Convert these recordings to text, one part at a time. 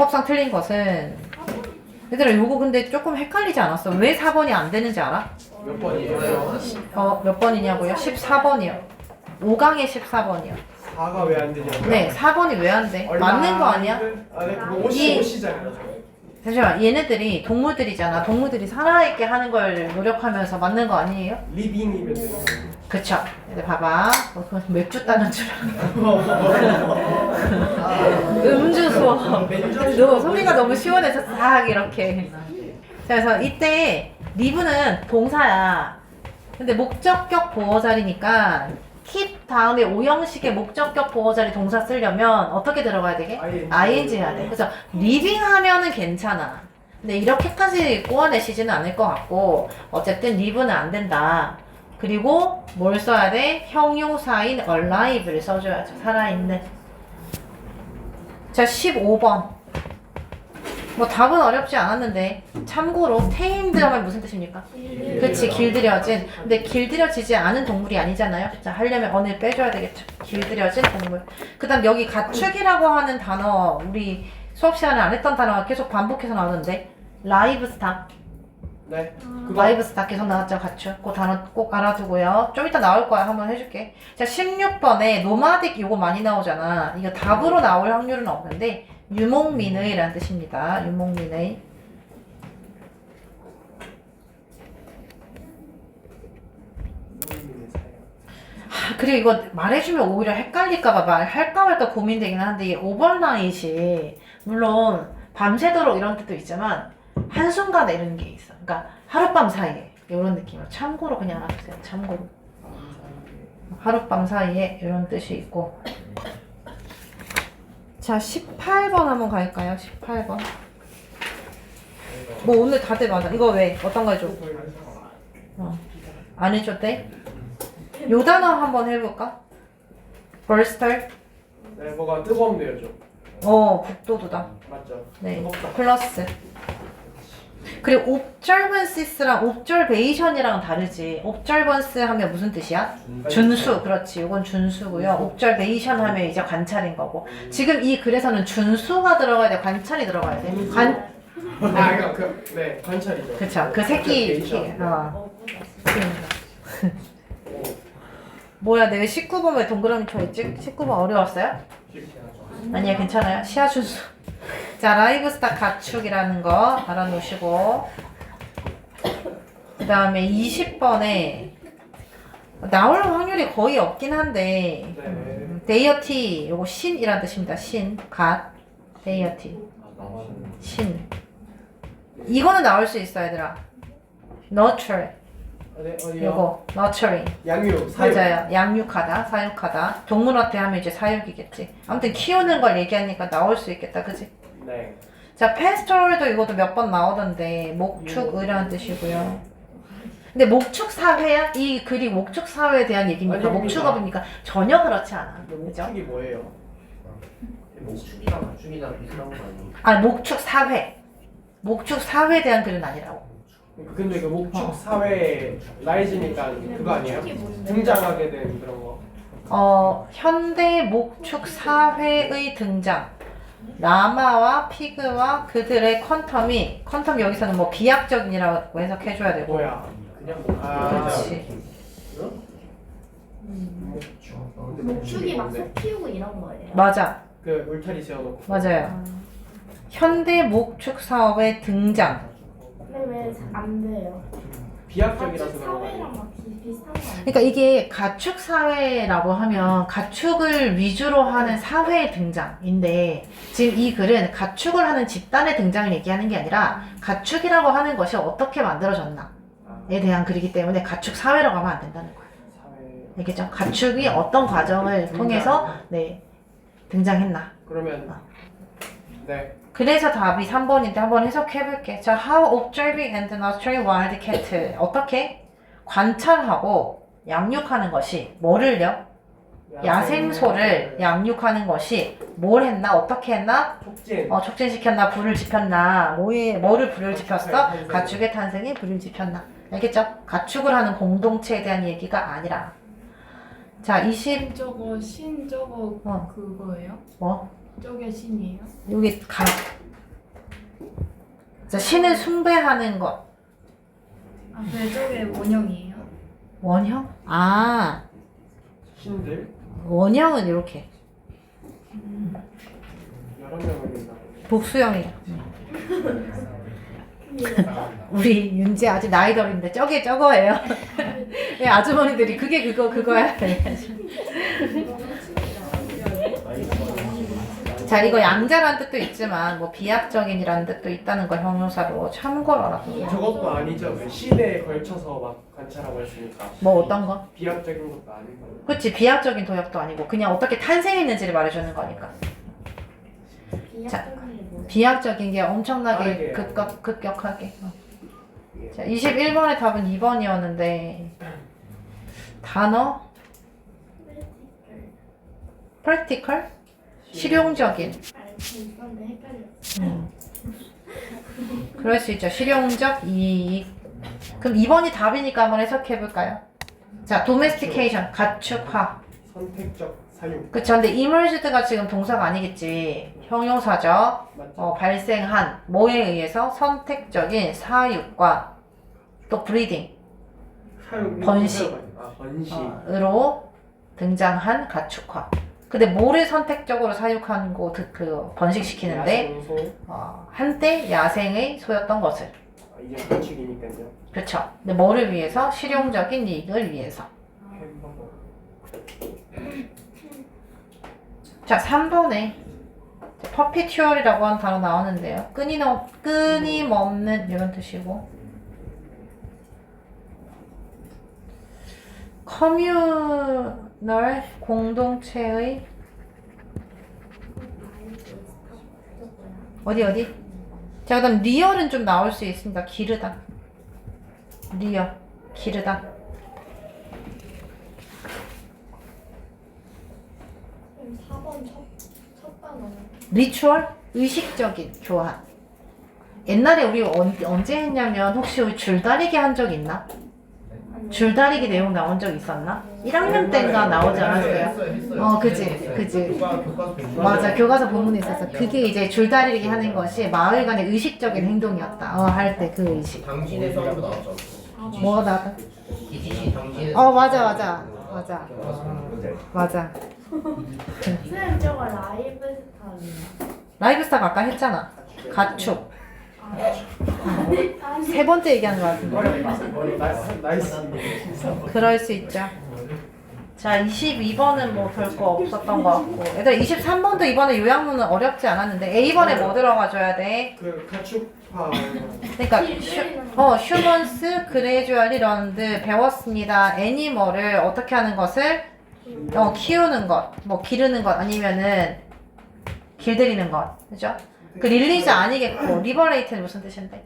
어법상 틀린 것은 얘들아 요거 근데 조금 헷갈리지 않았어? 왜 4번이 안 되는지 알아? 몇 번이에요? 어, 몇 번이냐고요? 14번이요. 5강에 14번이요. 4가 왜 안 되냐고요? 네, 4번이 왜 안 돼? 맞는 거 아니야? 아, 네, 그거 이- 옷이 옷이잖아요. 잠시만, 얘네들이 동물들이잖아. 동물들이 살아있게 하는 걸 노력하면서 맞는 거 아니에요? 리빙이면 돼요. 그쵸. 근데 봐봐. 어, 그건 맥주 따는 줄 알아. 음주 수업. 너 소리가 너무 시원해서 싹 이렇게. 자, 그래서 이때 리브는 동사야. 근데 목적격 보어 자리니까 keep 다음에 오형식의 목적격 보어자리 동사 쓰려면 어떻게 들어가야 되게? ING. ing 해야 돼. 그래서 living 하면은 괜찮아. 근데 이렇게까지 꼬아내시지는 않을 것 같고 어쨌든 live는 안 된다. 그리고 뭘 써야 돼? 형용사인 alive를 써줘야죠. 살아있는. 자, 15번. 뭐 답은 어렵지 않았는데 참고로 tamed 하면 무슨 뜻입니까? 그치 길들여진. 근데 길들여지지 않은 동물이 아니잖아요. 자 하려면 언을 빼줘야 되겠죠. 길들여진 동물. 그 다음 여기 가축이라고 하는 단어 우리 수업 시간에 안 했던 단어가 계속 반복해서 나오는데 라이브스탁. 네. 라이브스탁 계속 나왔죠 가축. 그 단어 꼭 알아두고요. 좀 이따 나올 거야. 한번 해줄게. 자 16번에 노마딕 이거 많이 나오잖아. 이거 답으로 나올 확률은 없는데 유목민의라는 뜻입니다 유목민의 아, 그리고 이거 말해주면 오히려 헷갈릴까봐 말할까 말까 고민되긴 하는데 이 오버나잇이 물론 밤새도록 이런 뜻도 있지만 한순간에 이런 게 있어. 그러니까 하룻밤 사이에 이런 느낌으로 참고로 그냥 알아주세요. 참고로 하룻밤 사이에 이런 뜻이 있고 자 18번 한번 갈까요? 18번 뭐 오늘 다들 맞아. 이거 왜? 어떤 거 해줘? 어. 안 돼? 요 단어 한번 해볼까? 벌스털? 네, 뭐가 뜨거운데요, 좀. 어, 북도도다. 맞죠? 네, 뜨겁다. 플러스. 그리고 옵절번시스랑 옵절베이션이랑 다르지. 옵절번스 하면 무슨 뜻이야? 준수. 그렇지. 이건 준수고요. 옵절베이션 하면 이제 관찰인 거고. 지금 이 글에서는 준수가 들어가야 돼. 관찰이 들어가야 돼. 관, 아, 이거 그, 네, 관찰이죠. 그쵸. 그 새끼, 키, 어. 뭐야, 내가 19번 왜 동그라미 쳐있지? 19번 어려웠어요? 아니야, 괜찮아요. 시야 준수. 자, 라이브스타 가축이라는 거 알아놓으시고. 그 다음에 20번에 나올 확률이 거의 없긴 한데, 네. 데이어티, 요거 신이란 뜻입니다. 신, 갓, 데이어티, 신. 이거는 나올 수 있어, 얘들아. nurture, 네, 어디요? 요거, nurturing. 양육, 사육. 맞아요. 양육하다, 사육하다. 동물한테 하면 이제 사육이겠지. 아무튼 키우는 걸 얘기하니까 나올 수 있겠다, 그지? 네. 자, 패스토럴도 이것도 몇 번 나오던데 목축 의라는 뜻이고요. 근데 목축 사회야? 이 글이 목축 사회에 대한 얘기입니까? 아닙니다. 목축업입니까? 전혀 그렇지 않아. 근데 그죠? 목축이 뭐예요? 목축이랑 가축이랑 비슷한 거 아니에요? 아, 목축 사회. 목축 사회에 대한 글은 아니라고. 근데 그 목축 어. 사회 라이즈니까 그거 아니에요? 등장하게 된 그런 거. 어, 현대 목축 사회의 등장. 라마와 피그와 그들의 퀀텀이 퀀텀 여기서는 뭐 비약적이라고 해석해 줘야 되고. 뭐야? 그냥 뭐 아, 그렇지. 목축. 목축이 막 뭔데? 속 피우고 이런 거예요. 맞아. 그 울타리 세워놓고. 맞아요. 현대 목축 사업의 등장. 근데 왜 안 돼요? 비약적이라서 같이 그런 거 아니에요? 사회랑 막 비, 비슷한 거 아니에요? 그러니까 이게 가축 사회라고 하면 가축을 위주로 하는 사회의 등장인데 지금 이 글은 가축을 하는 집단의 등장을 얘기하는 게 아니라 가축이라고 하는 것이 어떻게 만들어졌나에 아, 대한 글이기 때문에 가축 사회라고 하면 안 된다는 거예요. 사회. 알겠죠? 가축이 어떤 과정을 통해서 네 등장했나. 그러면 네. 그래서 답이 3번인데 한번 해석해 볼게. 자, how observing and nurturing wild cat. 어떻게 관찰하고 양육하는 것이 뭐를요? 야생소를 양육하는 것이 뭘 했나? 어떻게 했나? 촉진. 어, 촉진시켰나? 불을 지폈나? 뭐에, 뭐를 불을 지폈어? 가축의 탄생이 불을 지폈나? 알겠죠? 가축을 하는 공동체에 대한 얘기가 아니라. 자, 20, 저거 신 저거 어. 그거예요? 뭐? 저게 신이에요? 여기 가, 자, 신을 숭배하는 것. 아, 그쪽에 원형이에요? 원형? 아, 신들 원형은 이렇게. 여러 있나 복수형이야. 우리 윤지 아직 나이 어린데 저게 저거예요. 예, 아주머니들이 그게 그거 그거야. 자 이거 양자라는 뜻도 있지만 뭐 비약적인이라는 뜻도 있다는 걸 형용사로 참고로 알아두세요. 저것도 아니죠 그 신에 걸쳐서 막 관찰하고 했으니까 뭐 어떤 거? 비약적인 것도 아니고 그치 비약적인 도약도 아니고 그냥 어떻게 탄생했는지를 말해주는 거니까. 비약적인 게 뭐예요? 비약적인 게 엄청나게 빠르게. 급격, 급격하게. 어. 자, 21번의 답은 2번이었는데 단어 practical 실용적인. 음. 그럴 수 있죠 실용적 이익 그럼 2번이 답이니까 한번 해석해 볼까요? 자 domestication 가축화 선택적 사용 그쵸 근데 immersed가 지금 동사가 아니겠지 형용사죠 맞죠? 어, 발생한 뭐에 의해서 선택적인 사육과 또 브리딩 사용 번식. 아 번식 어, 으로 등장한 가축화. 근데 뭐를 선택적으로 사육하는 거, 그, 그 번식시키는데 야생소 어, 한때 야생의 소였던 것을. 아, 이제 건축이니까요 그렇죠. 근데 뭐를 위해서? 실용적인 이익을 위해서. 햄버거 자, 3번에 퍼피튜얼이라고 하는 단어 나오는데요. 끊임없, 끊임없는 이런 뜻이고. 커뮤 널 공동체의 어디 어디? 자 그다음 리얼은 좀 나올 수 있습니다. 기르다. 리얼 기르다. 그럼 4번 첫, 첫 단어는 리추얼 의식적인 교환. 옛날에 우리 언, 언제 했냐면 혹시 우리 줄다리기 한 적 있나? 줄다리기 내용 나온 적 있었나? 1학년 때인가 나오지 않았어요? 어, 그지, 그지. 맞아, 교과서 본문에 있었어. 그게 이제 줄다리기 하는 것이 마을 간의 의식적인 행동이었다. 어, 할 때 그 의식. 당신의. 뭐가 나다? 기지시 당신의 어, 맞아, 맞아. 맞아. 맞아. 선생님 저거 라이브 스타일이요. 라이브 스타가 아까 했잖아. 가축. 아니 세 번째 얘기하는 거 같은데. 그럴 수 있죠. 자, 22번은 뭐 별거 없었던 것 같고. 얘들아, 23번도 이번에 요약문은 어렵지 않았는데, A번에 뭐 들어가줘야 돼? 그 가축화 그러니까, 휴, 어, humans gradually learned, 배웠습니다. 애니멀을 어떻게 하는 것을? 어, 키우는 것, 뭐, 기르는 것, 아니면은, 길들이는 것. 그죠? 그 릴리즈 아니겠고, 리버레이트는 무슨 뜻인데?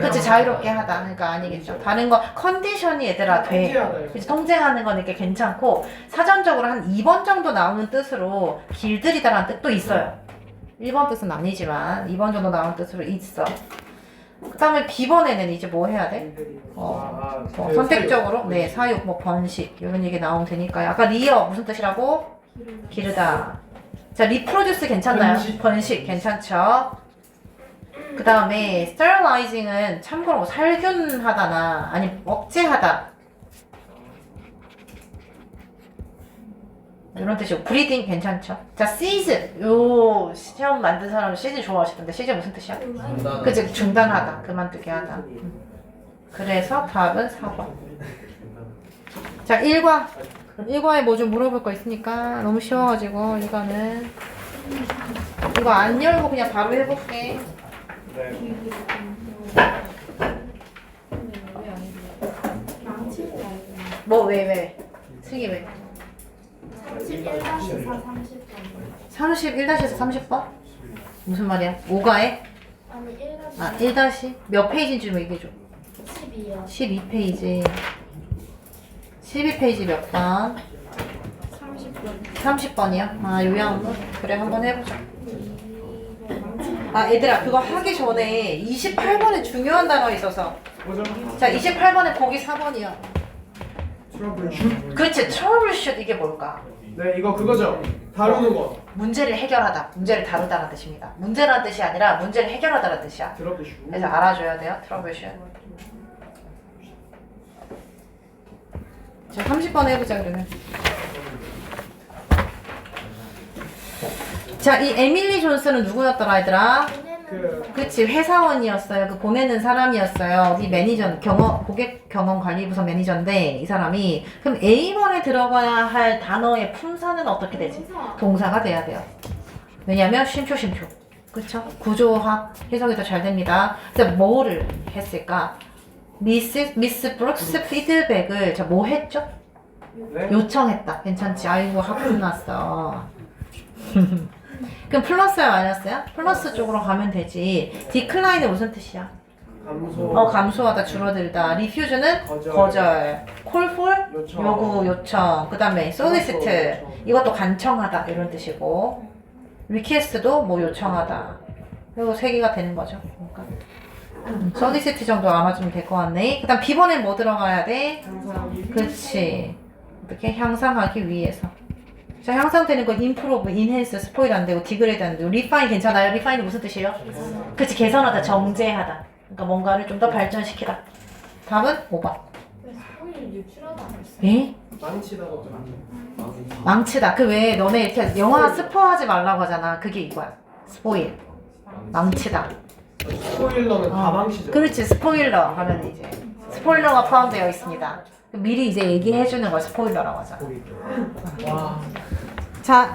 그치, 자유롭게 하다. 그러니까 아니겠죠. 다른 거, 컨디션이 얘들아 돼. 그치, 통제하는 거니까 괜찮고 사전적으로 한 2번 정도 나오는 뜻으로 길들이다라는 뜻도 있어요. 1번 뜻은 아니지만 2번 정도 나오는 뜻으로 있어. 그 다음에 B번에는 이제 뭐 해야 돼? 어, 아, 뭐그 선택적으로. 네 사육, 뭐 번식 이런 얘기 나오면 되니까요. 아까 리어 무슨 뜻이라고? 기르다. 자 리프로듀스 괜찮나요? 번식. 번식 괜찮죠? 그 다음에 sterilizing은 참고로 뭐 살균하다나 아니 억제하다 이런 뜻이고 브리딩 괜찮죠? 자 시즌 요 시험 만든 사람은 시즌 좋아하시던데 시즌 무슨 뜻이야? 중단. 그치 중단하다 그만두게 하다 그래서 답은 4번 자 1과 1과에 뭐 좀 물어볼 거 있으니까 너무 쉬워가지고 이거는 이거 안 열고 그냥 바로 해볼게 네. 뭐 왜 왜? 특이 왜? 31-4 30번 31-에서 30번? 무슨 말이야? 5가에? 아니 1 아 1- 몇 페이지인지 좀 얘기해줘 12요 12페이지 12페이지 몇 번? 30번 30번이요? 아 요양도? 그래 한번 해보자 아 얘들아 그거 하기 전에 28번에 중요한 단어 있어서 자 28번에 보기 4번이요 트러블 슛 그렇지 troubleshoot 이게 뭘까? 네 이거 그거죠. 다루는 거. 문제를 해결하다, 문제를 다루다라는 뜻입니다. 문제라는 뜻이 아니라 문제를 해결하다라는 뜻이야. 들어보시고. 그래서 알아줘야 돼요. 트러블슛. 자, 30번 해보자 그러면. 자, 이 에밀리 존스는 누구였더라, 얘들아? 그 그치, 회사원이었어요. 그 보내는 사람이었어요. 어디 매니저, 경험, 고객 경험 관리부서 매니저인데, 이 사람이. 그럼 A번에 들어가야 할 단어의 품사는 어떻게 되지? 동사가 돼야 돼요. 왜냐면 쉼표 쉼표. 그쵸? 구조학 해석이 더 잘 됩니다. 그래서 뭐를 했을까? 미스 미스 브룩스 피드백을 자뭐 했죠? 네. 요청했다. 괜찮지? 아이고 학군 났어. 그럼 플러스야 마이너스야? 플러스 쪽으로 가면 되지. 디클라인은 무슨 뜻이야? 감소. 어 감소하다 줄어들다. 리퓨즈는 거절. 요청. 요구 요청. 그다음에 소리시트 요청. 이것도 간청하다 이런 뜻이고 리퀘스트도 뭐 요청하다. 이거 세 개가 되는 거죠. 그러니까 소리시트 정도 알아주면 될 것 같네. 그다음 B번에 뭐 들어가야 돼? 향상하기. 그렇지. 어떻게 향상하기 위해서. 자 향상되는 거 improve, enhance, 스포일 안 되고 디그레이드 안 되고 refine 괜찮아요? refine이 무슨 뜻이에요? 그렇지 개선하다, 정제하다. 그러니까 뭔가를 좀 더 발전시키다. 답은 5번. 왜 스포일 유출하다 안 했어? 에? 망치다가 망치다. 그 왜 너네 이렇게 영화 스포하지 말라고 하잖아. 그게 이거야. 스포일. 망치다. 스포일러는 다 망치죠. 그렇지. 스포일러 하면 이제 스포일러가 포함되어 있습니다. 미리 이제 얘기해 주는 걸 스포일러라고 하잖아. 와. 자,